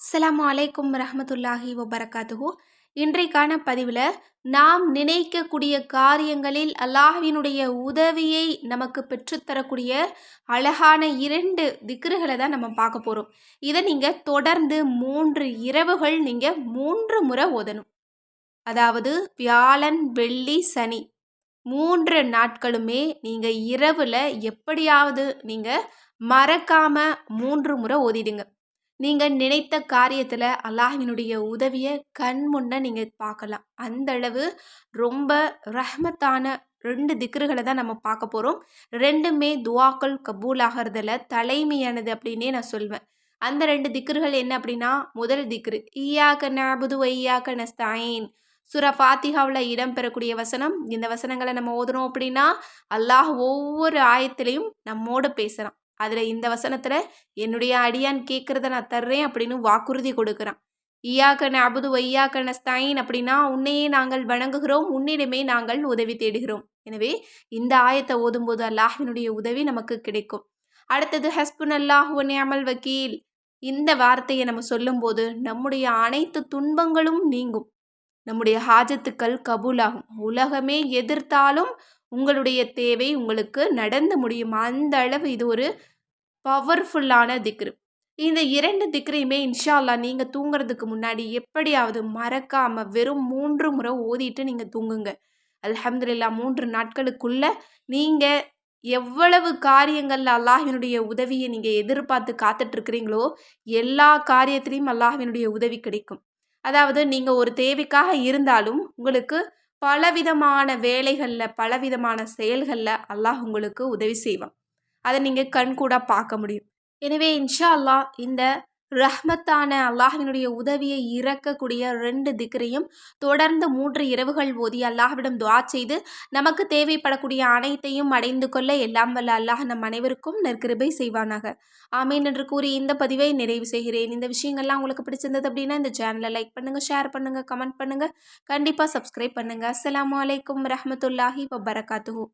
அஸ்லாம் அலைக்கும் ரஹமத்துல்லாஹி வபரகாத்துஹு. இன்றைக்கான பதிவில் நாம் நினைக்கக்கூடிய காரியங்களில் அல்லாஹினுடைய உதவியை நமக்கு பெற்றுத்தரக்கூடிய அழகான இரண்டு திக்ருகளை தான் நம்ம பார்க்க போகிறோம் இதை நீங்கள் தொடர்ந்து மூன்று இரவுகள் நீங்கள் மூன்று முறை ஓதணும். அதாவது வியாழன் வெள்ளி சனி மூன்று நாட்களுமே நீங்கள் இரவில் எப்படியாவது நீங்கள் மறக்காமல் மூன்று முறை ஓதிடுங்க. நீங்கள் நினைத்த காரியத்தில் அல்லாஹினுடைய உதவியை கண் முன்னே நீங்கள் பார்க்கலாம். அந்த அளவு ரொம்ப ரஹ்மத்தான ரெண்டு திக்ருகளை தான் நம்ம பார்க்க போகிறோம் ரெண்டுமே துவாக்கள் கபூல் ஆகிறதுல தலைமையானது அப்படின்னே நான் சொல்வேன். அந்த ரெண்டு திக்ருகள் என்ன அப்படின்னா முதல் திக்ரு ஈயாக்க நபுது ஐயாக்க நஸ்தாயின் சுர ஃபாத்திகாவில் இடம்பெறக்கூடிய வசனம். இந்த வசனங்களை நம்ம ஓதுனோம் அப்படின்னா அல்லாஹ் ஒவ்வொரு ஆயத்திலையும் நம்மோடு பேசுகிறான் அதில் இந்த வசனத்தில் என்னுடைய அடியான் கேட்குறத நான் தர்றேன் அப்படின்னு வாக்குறுதி கொடுக்குறான். ஈயாக்கன் அபுது வையாக்கன ஸ்தாயின் அப்படின்னா உன்னையே நாங்கள் வணங்குகிறோம் உன்னிடமே நாங்கள் உதவி தேடுகிறோம். எனவே இந்த ஆயத்தை ஓதும்போது அல்லாஹினுடைய உதவி நமக்கு கிடைக்கும். அடுத்தது ஹஸ்புன் அல்லாஹ் அமல் வக்கீல் இந்த வார்த்தையை நம்ம சொல்லும்போது நம்முடைய அனைத்து துன்பங்களும் நீங்கும். நம்முடைய ஹாஜத்துக்கள் கபூலாகும். உலகமே எதிர்த்தாலும் உங்களுடைய தேவை உங்களுக்கு நடந்து முடியும். அந்த அளவு இது ஒரு பவர்ஃபுல்லான திக்ரு. இந்த இரண்டு திக்ரையுமே இன்ஷால்லா நீங்கள் தூங்குறதுக்கு முன்னாடி எப்படியாவது மறக்காமல் வெறும் மூன்று முறை ஓதிட்டு நீங்கள் தூங்குங்க. அல்ஹம்துலில்லா மூன்று நாட்களுக்குள்ளே நீங்கள் எவ்வளவு காரியங்களில் அல்லாஹினுடைய உதவியை நீங்கள் எதிர்பார்த்து காத்துட்ருக்கிறீங்களோ எல்லா காரியத்திலையும் அல்லாஹினுடைய உதவி கிடைக்கும். அதாவது நீங்கள் ஒரு தேவைக்காக இருந்தாலும் உங்களுக்கு பலவிதமான வேலைகளில் பலவிதமான செயல்களில் அல்லாஹ் உங்களுக்கு உதவி செய்வான். அதை நீங்கள் கண்கூடாக பார்க்க முடியும். எனவே இன்ஷா அல்லாஹ் இந்த ரஹ்மத்தான அல்லாஹினுடைய உதவியை இறக்கக்கூடிய ரெண்டு திக்ரையும் தொடர்ந்து மூன்று இரவுகள் ஓதி அல்லாஹ்விடம் துவா செய்து நமக்கு தேவைப்படக்கூடிய அனைத்தையும் அடைந்து கொள்ள எல்லாம் வல்ல அல்லாஹ் நம் அனைவருக்கும் நற்கிருபை செய்வானாக. ஆமீன் என்று கூறி இந்த பதிவை நிறைவு செய்கிறேன். இந்த விஷயங்கள்லாம் உங்களுக்கு பிடிச்சிருந்தது அப்படின்னா இந்த சேனலை லைக் பண்ணுங்கள் ஷேர் பண்ணுங்கள் கமெண்ட் பண்ணுங்கள் கண்டிப்பாக சப்ஸ்கிரைப் பண்ணுங்கள் அஸ்லாம் வலைக்கம் ரஹமத்துல்லாஹி வபரகாத்துஹூ.